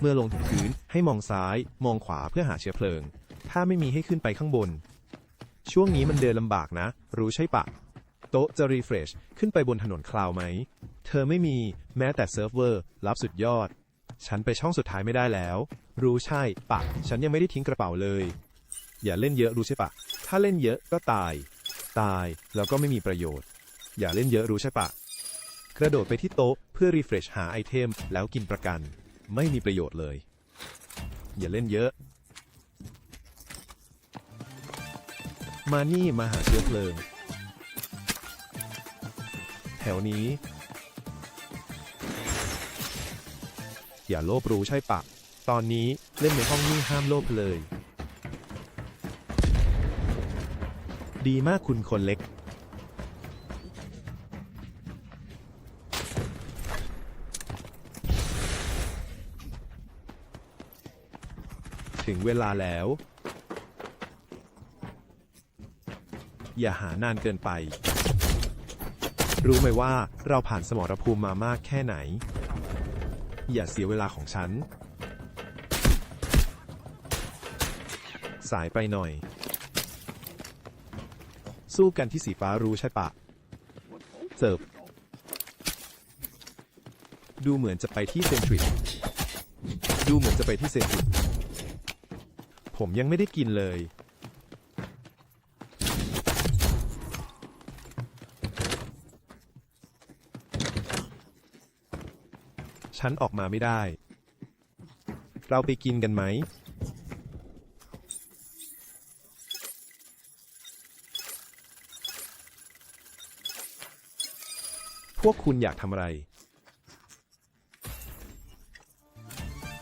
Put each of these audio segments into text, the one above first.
เมื่อลงถึงพื้นให้มองซ้าย มองขวาเพื่อหาเชื้อเพลิง ถ้าไม่มีให้ขึ้นไปข้างบน ช่วงนี้มันเดินลำบากนะ รู้ใช่ปะ โต๊ะจะรีเฟรชขึ้นไปบนถนนคลาวไหม เธอไม่มีแม้แต่เซิร์ฟเวอร์รับสุดยอด ฉันไปช่องสุดท้ายไม่ได้แล้ว รู้ใช่ปะ ฉันยังไม่ได้ทิ้งกระเป๋าเลย อย่าเล่นเยอะรู้ใช่ปะ ถ้าเล่นเยอะก็ตาย ตายแล้วก็ไม่มีประโยชน์ อย่าเล่นเยอะรู้ใช่ปะ กระโดดไปที่โต๊ะเพื่อรีเฟรชหาไอเทมแล้วกินประกัน ไม่มีประโยชน์เลย อย่าเล่นเยอะ มานี่มาหาเชื้อเพลิง แถวนี้ อย่าโลภรู้ใช่ปะ ตอนนี้เล่นในห้องนี่ห้ามโลภเลย ดีมากคุณคนเล็ก ถึงเวลาแล้ว อย่าหานานเกินไป รู้ไหมว่าเราผ่านสมรภูมิมามากแค่ไหน อย่าเสียเวลาของฉัน สายไปหน่อย สู้กันที่สีฟ้ารู้ใช่ปะเสิร์ฟดูเหมือนจะไปที่เซนทริกดูเหมือนจะไปที่เซนทริก ผมยังไม่ได้กินเลย ฉันออกมาไม่ได้ เราไปกินกันไหม พวกคุณอยากทำอะไร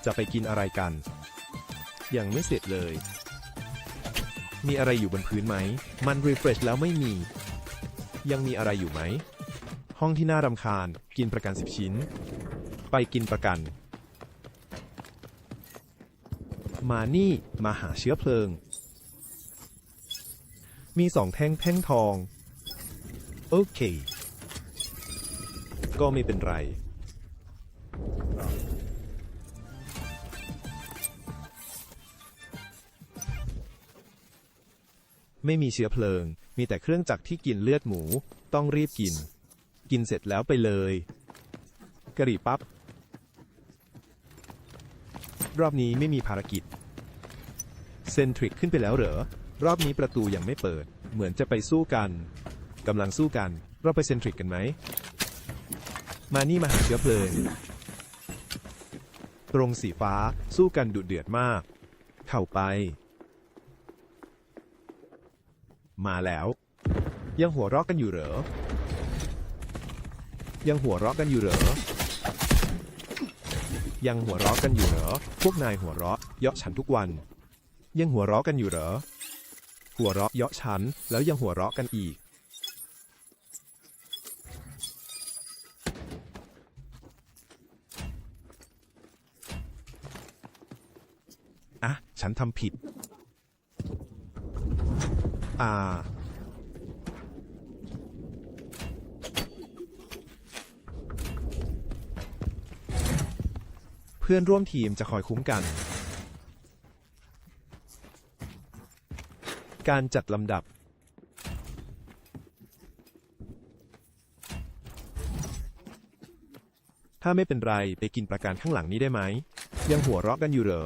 จะไปกินอะไรกัน ยังไม่เสร็จเลย มีอะไรอยู่บนพื้นไหม มันรีเฟรชแล้วไม่มี ยังมีอะไรอยู่ไหม ห้องที่น่ารำคาญ กินประกันสิบชิ้น ไปกินประกัน มานี่ มาหาเชื้อเพลิง มีสองแท่งแท่งทอง โอเค ก็ไม่เป็นไร ไม่มีเชื้อเพลิง มีแต่เครื่องจักรที่กินเลือดหมู ต้องรีบกิน กินเสร็จแล้วไปเลยกะหรี่ปั๊บรอบนี้ไม่มีภารกิจ เซนทริกขึ้นไปแล้วเหรอ รอบนี้ประตูยังไม่เปิด เหมือนจะไปสู้กันกำลังสู้กัน เราไปเซนทริกกันไหม มานี่มาหาเชื้อเพลิง ตรงสีฟ้าสู้กันดุเดือดมาก เข้าไป มาแล้ว ยังหัวเราะกันอยู่เหรอ ยังหัวเราะกันอยู่เหรอ ยังหัวเราะกันอยู่เหรอ พวกนายหัวเราะเยาะฉันทุกวัน ยังหัวเราะกันอยู่เหรอ หัวเราะเยาะฉัน แล้วยังหัวเราะกันอีกอะฉันทำผิด อ่า เพื่อนร่วมทีมจะคอยคุ้มกัน การจัดลำดับ ถ้าไม่เป็นไรไปกินประกันข้างหลังนี้ได้ไหม ยังหัวเราะกันอยู่เหรอ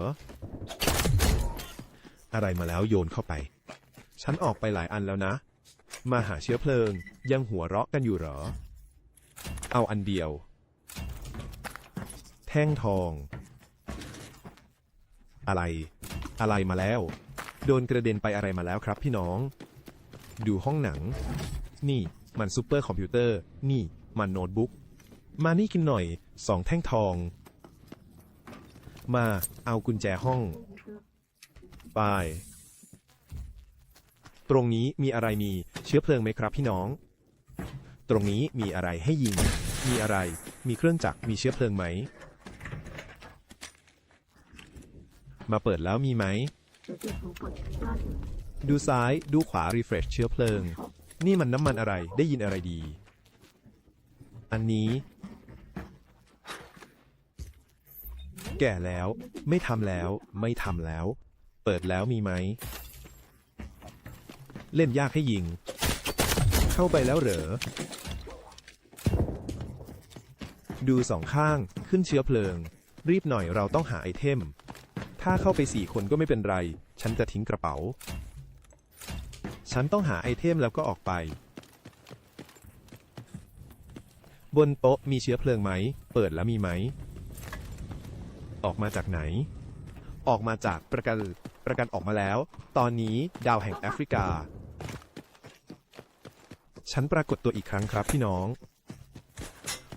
อะไรมาแล้วโยนเข้าไป ฉันออกไปหลายอันแล้วนะ มาหาเชื้อเพลิง ยังหัวเราะกันอยู่เหรอ เอาอันเดียว แท่งทอง อะไร อะไรมาแล้ว โดนกระเด็นไปอะไรมาแล้วครับพี่น้อง ดูห้องหนัง นี่มันซูเปอร์คอมพิวเตอร์ นี่มันโน้ตบุ๊ก มานี่กินหน่อย สองแท่งทอง มา เอากุญแจห้อง ไป ตรงนี้มีอะไรมีเชื้อเพลิงไหมครับพี่น้อง ตรงนี้มีอะไรให้ยิง มีอะไร มีเครื่องจักร มีเชื้อเพลิงไหม มาเปิดแล้วมีไหม ดูซ้าย ดูขวา refresh เชื้อเพลิง นี่มันน้ำมันอะไร ได้ยินอะไรดี อันนี้ แก่แล้ว ไม่ทำแล้ว ไม่ทำแล้ว เปิดแล้วมีไหม เล่นยากให้ยิง เข้าไปแล้วเหรอ ดูสองข้างขึ้นเชื้อเพลิง รีบหน่อยเราต้องหาไอเทม ถ้าเข้าไปสี่คนก็ไม่เป็นไร ฉันจะทิ้งกระเป๋า ฉันต้องหาไอเทมแล้วก็ออกไป บนโต๊ะมีเชื้อเพลิงไหม เปิดแล้วมีไหม ออกมาจากไหน ออกมาจากประกันประกันออกมาแล้ว ตอนนี้ดาวแห่งแอฟริกา ฉันปรากฏตัวอีกครั้งครับพี่น้อง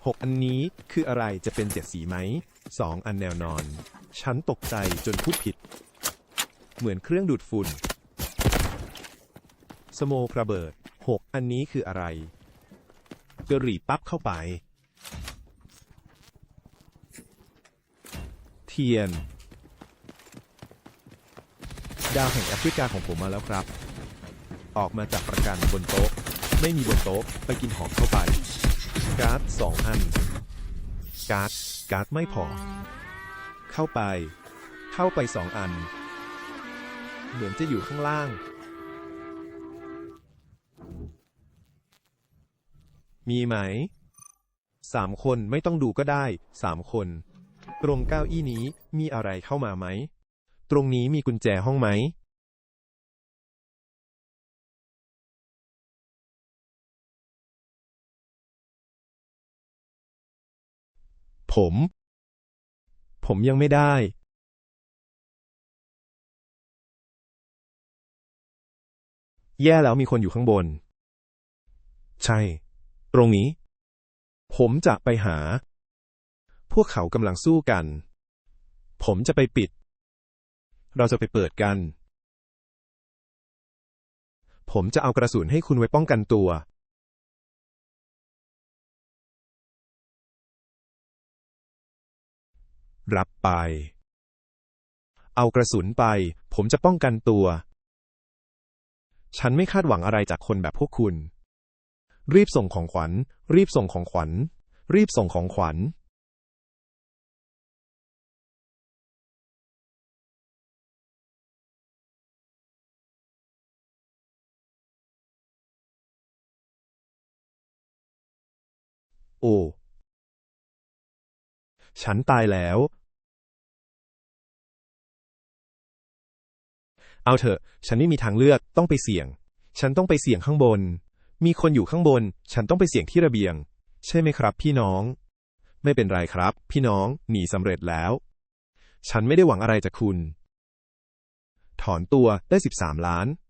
หกอันนี้คืออะไรจะเป็นเจ็ดสีไหมสองอันแนวนอน ฉันตกใจจนพูดผิด เหมือนเครื่องดูดฝุ่น สโมกระเบิดหกอันนี้คืออะไรกระหรี่ปั๊บเข้าไป เทียน ดาวแห่งแอฟริกาของผมมาแล้วครับ ออกมาจากประกันบนโต๊ะ ไม่มีบนโต๊ะ ไปกินหอมเข้าไป การ์ดสองอัน การ์ด การ์ดไม่พอ เข้าไป เข้าไปสองอัน เหมือนจะอยู่ข้างล่าง มีไหม สามคนไม่ต้องดูก็ได้ สามคน ตรงเก้าอี้นี้มีอะไรเข้ามาไหม ตรงนี้มีกุญแจห้องไหม ผม ผมยังไม่ได้ แย่แล้วมีคนอยู่ข้างบน ใช่ ตรงนี้ ผมจะไปหา พวกเขากำลังสู้กัน ผมจะไปปิด เราจะไปเปิดกัน ผมจะเอากระสุนให้คุณไว้ป้องกันตัว รับไป เอากระสุนไป ผมจะป้องกันตัว ฉันไม่คาดหวังอะไรจากคนแบบพวกคุณ รีบส่งของขวัญ รีบส่งของขวัญ รีบส่งของขวัญโอ้ ฉันตายแล้ว เอาเถอะ ฉันไม่มีทางเลือกต้องไปเสี่ยง ฉันต้องไปเสี่ยงข้างบน มีคนอยู่ข้างบน ฉันต้องไปเสี่ยงที่ระเบียง ใช่ไหมครับ พี่น้อง ไม่เป็นไรครับ พี่น้องหนีสำเร็จแล้ว ฉันไม่ได้หวังอะไรจากคุณ ถอนตัวได้ 13 ล้าน